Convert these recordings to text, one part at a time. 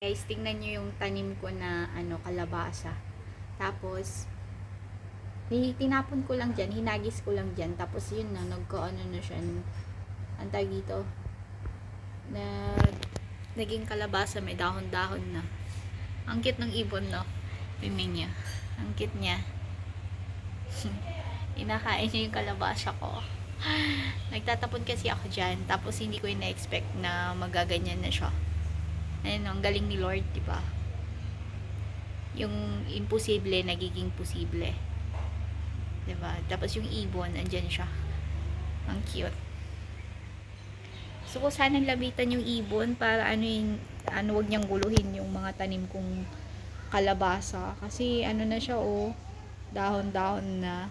Guys, tingnan nyo yung tanim ko na ano, kalabasa. Tapos, tinapon ko lang dyan, hinagis ko lang dyan. Tapos yun na, nagkaano na siya. ng- Ang tawag dito, na naging kalabasa, may dahon-dahon na. Ang cute ng ibon, no? Tingnan niya. Ang cute niya. Inakain niya yung kalabasa ko. Nagtatapon kasi ako dyan. Tapos hindi ko ina-expect na magaganyan na siya. Ayun, ang galing ni Lord, di ba? Yung imposible, nagiging posible. Di ba? Tapos yung ibon, andyan siya. Ang cute. So, ko sanang labitan yung ibon para ano yung, ano, wag niyang guluhin yung mga tanim kong kalabasa. Kasi, ano na siya, oh, dahon-dahon na.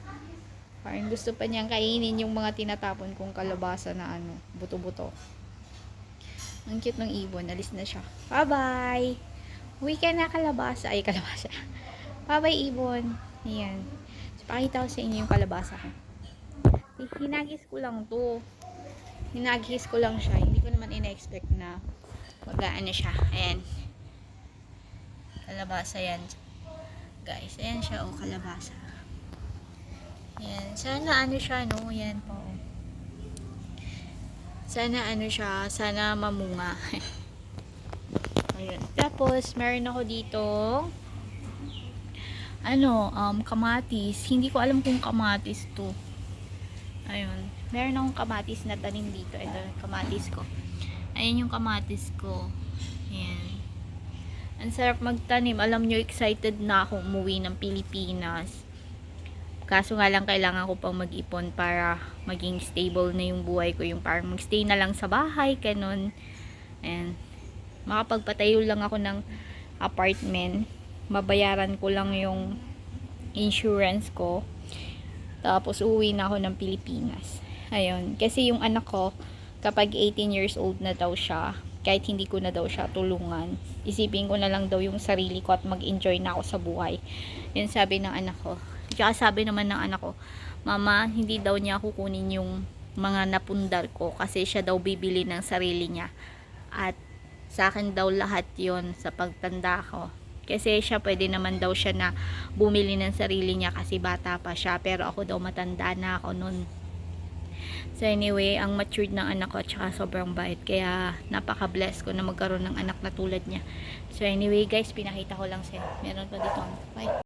Parang gusto pa niyang kainin yung mga tinatapon kong kalabasa na ano, buto-buto. Ang cute ng ibon. Alis na siya. Bye-bye! Uwi ka na kalabasa. Ay, kalabasa. Bye-bye, ibon. Ayan. So, pakita ko sa inyo yung kalabasa ko. Eh, Hinagis ko lang to. Hinagis ko lang siya. Hindi ko naman ina-expect na magaan na siya. Ayan. Kalabasa yan. Guys, ayan siya. Oh, kalabasa. Ayan. Sana ano siya, no? Ayan po. Sana ano siya, sana mamunga. Ayun. Tapos, meron ako dito ano, um, kamatis. Hindi ko alam kung kamatis to. Ayun. Meron akong kamatis na tanim dito. Ito, kamatis ko. Ayan yung kamatis ko. Ayan. Ang sarap magtanim. Alam nyo, excited na akong umuwi ng Pilipinas. Kaso nga lang kailangan ko pang mag-ipon para maging stable na yung buhay ko. Yung parang magstay na lang sa bahay, ganun. And makapagpatayo lang ako ng apartment. Babayaran ko lang yung insurance ko. Tapos uwi na ako ng Pilipinas. Ayun. Kasi yung anak ko, kapag 18 years old na daw siya, kahit hindi ko na daw siya tulungan, isipin ko na lang daw yung sarili ko at mag-enjoy na ako sa buhay. Yun sabi ng anak ko. Tsaka sabi naman ng anak ko, Mama, hindi daw niya kukunin yung mga napundar ko kasi siya daw bibili ng sarili niya. At sa akin daw lahat yon sa pagtanda ko. Kasi siya pwede naman daw siya na bumili ng sarili niya kasi bata pa siya. Pero ako daw matanda na ako nun. So anyway, ang matured ng anak ko at saka sobrang bait. Kaya napaka-bless ko na magkaroon ng anak na tulad niya. So anyway guys, pinakita ko lang sa'yo. Meron pa dito. Bye.